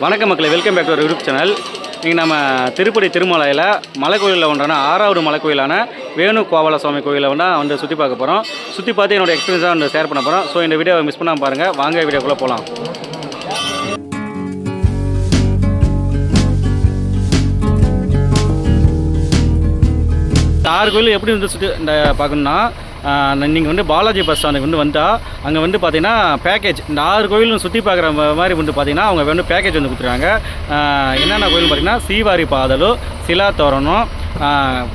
வணக்கம் மக்களை welcome back to YouTube channel இங்கே நம்ம திருப்பதி திருமலையில் மலை கோயிலில் ஒன்றான ஆறாவது மலை கோயிலான வேணு கோபால சுவாமி கோயிலில் வந்து வந்து சுற்றி பார்க்க போகிறோம் சுற்றி பார்த்து என்னோட எக்ஸ்பீரியன்ஸாக வந்து ஷேர் பண்ண போகிறோம் ஸோ இந்த வீடியோவை மிஸ் பண்ணாமல் பாருங்கள் வாங்க வீடியோக்குள்ளே போகலாம் ஆறு கோயில் எப்படி வந்து சுற்றி இந்த பார்க்கணுன்னா நீங்கள் வந்து பாலாஜி பஸ் ஸ்டாண்டுக்கு வந்து வந்தால் அங்கே வந்து பார்த்தீங்கன்னா பேக்கேஜ் இந்த ஆறு கோயிலும் சுற்றி பார்க்குற மாதிரி வந்து பார்த்தீங்கன்னா அவங்க வந்து பேக்கேஜ் வந்து கொடுத்துருக்காங்க. என்னென்ன கோயில் பார்த்தீங்கன்னா சீவாரி பாதலு சிலா தோரணம்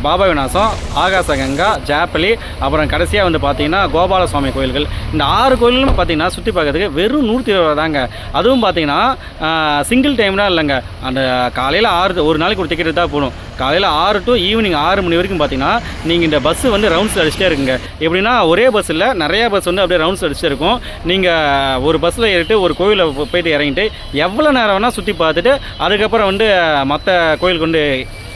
பாபா விநாசம் ஆகாசகங்கா ஜாப்பலி அப்புறம் கடைசியாக வந்து பார்த்தீங்கன்னா கோபாலசுவாமி கோயில்கள். இந்த ஆறு கோயிலும் பார்த்தீங்கன்னா சுற்றி பார்க்கறதுக்கு வெறும் நூற்றி இருபது தாங்க அதுவும் பார்த்தீங்கன்னா சிங்கிள் டைம்லாம் இல்லைங்க. அந்த காலையில் ஆறு ஒரு நாளைக்கு ஒரு டிக்கெட் தான் போகணும் காலையில் ஆறு டு ஈவினிங் ஆறு மணி வரைக்கும் பார்த்தீங்கன்னா நீங்கள் இந்த பஸ்ஸு வந்து ரவுண்ட்ஸ் அடிச்சிட்டே இருக்குங்க. எப்படின்னா ஒரே பஸ் இல்லை பஸ் வந்து அப்படியே ரவுண்ட்ஸ் அடிச்சிட்டே இருக்கும். நீங்கள் ஒரு பஸ்ஸில் ஏறிட்டு ஒரு கோயிலில் போயிட்டு இறங்கிட்டு எவ்வளோ நேரம் வேணால் சுற்றி பார்த்துட்டு அதுக்கப்புறம் வந்து மற்ற கோயிலுக்கு வந்து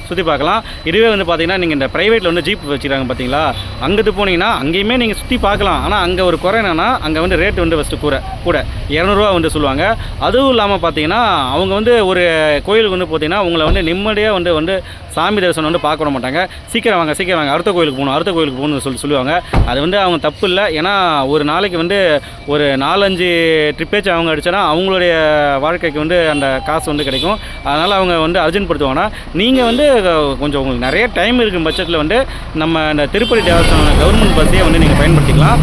சுற்றி பார்க்கலாம். இதுவே வந்து பார்த்தீங்கன்னா நீங்கள் இந்த ப்ரைவேட்டில் வந்து ஜீப் வச்சுருக்காங்க பார்த்தீங்களா அங்கேட்டு போனீங்கன்னா அங்கேயுமே நீங்கள் சுற்றி பார்க்கலாம். ஆனால் அங்கே ஒரு குறை என்னென்னா அங்கே வந்து ரேட் வந்து ஃபஸ்ட்டு கூட கூட. இரநூறுவா வந்து சொல்லுவாங்க. அதுவும் இல்லாமல் பார்த்தீங்கன்னா அவங்க வந்து ஒரு கோயிலுக்கு வந்து பார்த்தீங்கன்னா உங்களை வந்து நிம்மதியாக வந்து வந்து சாமி தரிசனம் வந்து பார்க்க விட மாட்டாங்க. சீக்கிரம் வாங்க சீக்கிரம் வாங்க. அடுத்த கோயிலுக்கு போகணும் அடுத்த கோயிலுக்கு போகணும்னு சொல்லி சொல்லுவாங்க. அது வந்து அவங்க தப்பு இல்லை. ஏன்னா ஒரு நாளைக்கு வந்து ஒரு நாலஞ்சு ட்ரிப்பேச்சு அவங்க அடிச்சோன்னா அவங்களுடைய வாழ்க்கைக்கு வந்து அந்த காசு வந்து கிடைக்கும். அதனால் அவங்க வந்து அர்ஜென்ட் படுத்துவாங்கன்னா நீங்கள் வந்து கொஞ்சம் உங்களுக்கு நிறைய டைம் இருக்கும் பட்சத்தில் வந்து நம்ம இந்த திருப்பதி தேவஸ்தான கவர்மெண்ட் பஸ்ஸே வந்து நீங்கள் பயன்படுத்திக்கலாம்.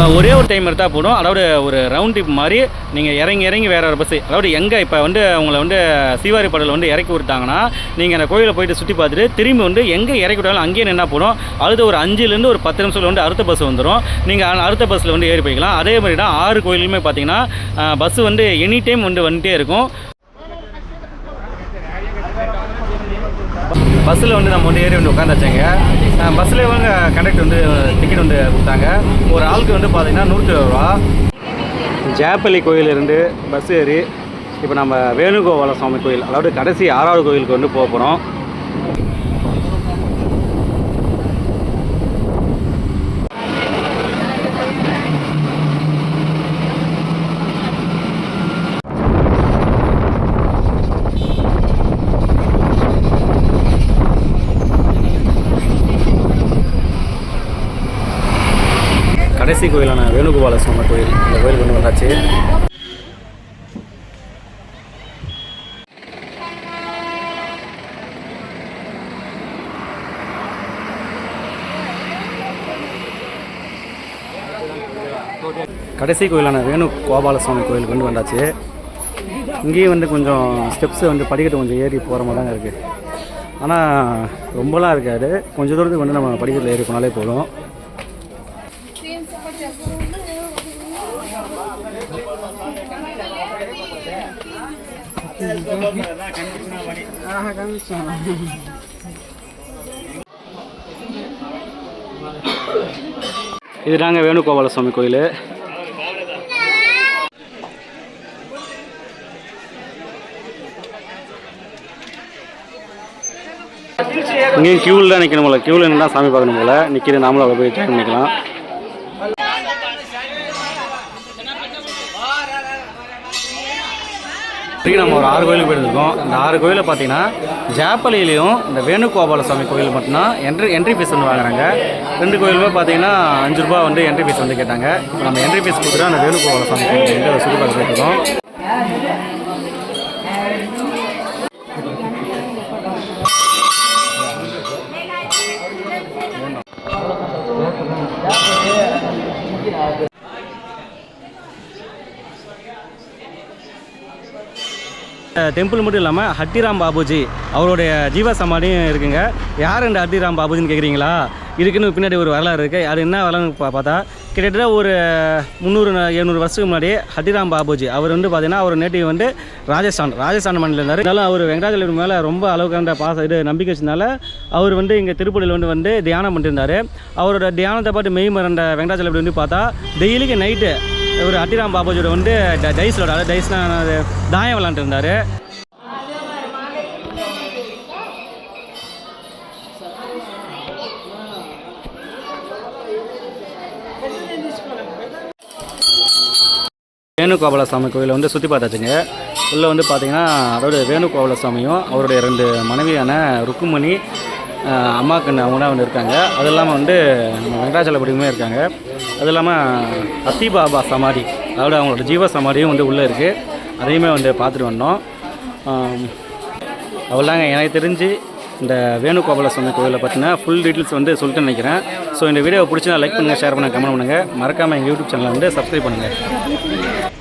ஒரே ஒரு டைம் எடுத்தால் போதும். அதாவது ஒரு ரவுண்ட் ட்ரிப் மாதிரி நீங்கள் இறங்கி இறங்கி வேற ஒரு பஸ்ஸு அதாவது எங்கே இப்போ வந்து உங்களை வந்து சிவாரி படலில் வந்து இறக்கி விட்டாங்கன்னா நீங்கள் அந்த கோயிலை போயிட்டு சுற்றி பார்த்துட்டு திரும்பி வந்து எங்கே இறக்கி விட்டாலும் அங்கேயே என்ன போடும் அடுத்து ஒரு அஞ்சுலேருந்து ஒரு பத்து நிமிஷத்தில் வந்து அடுத்த பஸ் வந்துடும் நீங்கள் அடுத்த பஸ்ஸில் வந்து ஏறி போய்க்கலாம். அதே மாதிரி தான் ஆறு கோயிலுமே பார்த்தீங்கன்னா பஸ்ஸு வந்து எனி டைம் வந்து வந்துட்டே இருக்கும். பஸ்ஸில் வந்து நம்ம வந்து ஏறி வந்து உட்காந்தாச்சுங்க. பஸ்ஸில் வந்து கண்டக்டர் வந்து டிக்கெட் வந்து கொடுத்தாங்க. ஒரு ஆளுக்கு வந்து பார்த்தீங்கன்னா நூற்றி ரூபா. ஜாப்பள்ளி கோயிலிருந்து பஸ் ஏறி இப்போ நம்ம வேணுகோபால சுவாமி கோயில் அதாவது கடைசி ஆறாவது கோயிலுக்கு வந்து போக போகிறோம் கடைசி கோயிலான வேணுகோபால சுவாமி கோயில். இந்த கோயிலுக்கு கொண்டு வந்தாச்சு. கடைசி கோயிலான வேணு கோபாலசுவாமி கோயில் கோயிலுக்கு வந்தாச்சு. இங்கேயும் வந்து கொஞ்சம் ஸ்டெப்ஸு வந்து படிக்கட்டு கொஞ்சம் ஏறி போகிற மாதிரி தாங்க இருக்குது ஆனால் ரொம்பலாம் இருக்காது. கொஞ்சம் தூரத்துக்கு வந்து நம்ம படிக்கட்டில் ஏறி போனாலே போதும். இதுதாங்க வேணுகோபால சுவாமி கோயில். இங்கேயும் க்யூவில் தான் நிற்கணும் போல. க்யூவில் நின்று தான் சாமி பார்க்கணும் போல. நிற்கிறது நாமளும் அவ்வளோ போய் ஜாயின் பண்ணிக்கலாம். இன்றைக்கி நம்ம ஒரு ஆறு கோயிலுக்கு போயிருக்கோம் இந்த ஆறு கோயிலில் பார்த்தீங்கன்னா ஜாப்பலிலையும் இந்த வேணுகோபால சுவாமி கோயில் மட்டும்தான் என்ட்ரி என்ட்ரி ஃபீஸ் வந்து வாங்குறாங்க. ரெண்டு கோயிலுமே பார்த்தீங்கன்னா அஞ்சு ரூபா வந்து என்ட்ரி ஃபீஸ் வந்து கேட்டாங்க. இப்போ நம்ம என்ட்ரி ஃபீஸ் கொடுத்துட்டு அந்த வேணுகோபால சுவாமி கோயில் வந்து சுற்றி பார்க்க போயிருக்கோம் டெம்பிள் மட்டும் இல்லாமல் ஹட்டிராம் பாபுஜி அவருடைய ஜீவ சமாதியும் இருக்குங்க. யார் இந்த ஹட்டிராம் பாபுஜின்னு கேட்குறீங்களா இதுக்குன்னு பின்னாடி ஒரு வரலாறு இருக்குது அது என்ன வரலாறுன்னு பார்த்தா கிட்டத்தட்ட ஒரு முந்நூறு எழுநூறு வருஷத்துக்கு முன்னாடி ஹட்டிராம் பாபுஜி அவர் வந்து பார்த்தீங்கன்னா அவர் நேட்டிவ் வந்து ராஜஸ்தான் ராஜஸ்தான் மாநிலம் இருந்தார். இருந்தாலும் அவர் வெங்கடாஜலபதி மேலே ரொம்ப அளவுக்கான பாச இது நம்பிக்கை வச்சதுனால அவர் வந்து இங்கே திருப்பதியில் வந்து வந்து தியானம் பண்ணியிருந்தார் அவரோட தியானத்தை பார்த்து மெய் மறந்த வெங்கடாஜலபதி வந்து பார்த்தா டெய்லிக்கு நைட்டு இவர் அட்டிராம் பாபாஜியோட வந்து ட- டைஸ் டைஸ்னா தாயம் விளாண்டுட்டு இருந்தார். வேணுகோபால கோயிலை வந்து சுற்றி பார்த்தாச்சுங்க. உள்ளே வந்து பார்த்தீங்கன்னா அதோட வேணுகோபால சுவாமியும் அவருடைய ரெண்டு மனைவியான ருக்குமணி அம்மாக்கு அவங்க தான் வந்து இருக்காங்க. அது இல்லாமல் வந்து நம்ம வெங்கடாச்சலபடியுமே இருக்காங்க. அது இல்லாமல் அத்திபாபா சமாதி அதாவது அவங்களோட ஜீவ சமாதியும் வந்து உள்ளே இருக்குது அதையுமே வந்து பார்த்துட்டு வந்தோம். அவ்வளோதாங்க எனக்கு தெரிஞ்சு இந்த வேணுகோபால சுவாமி கோயிலை பற்றின ஃபுல் டீட்டெயில்ஸ் வந்து சொல்லிட்டு நினைக்கிறேன். ஸோ இந்த வீடியோ பிடிச்சா லைக் பண்ணுங்கள் ஷேர் பண்ணுங்கள் கமெண்ட் பண்ணுங்கள் மறக்காமல் எங்கள் யூடியூப் சேனலை வந்து சப்ஸ்கிரைப் பண்ணுங்கள்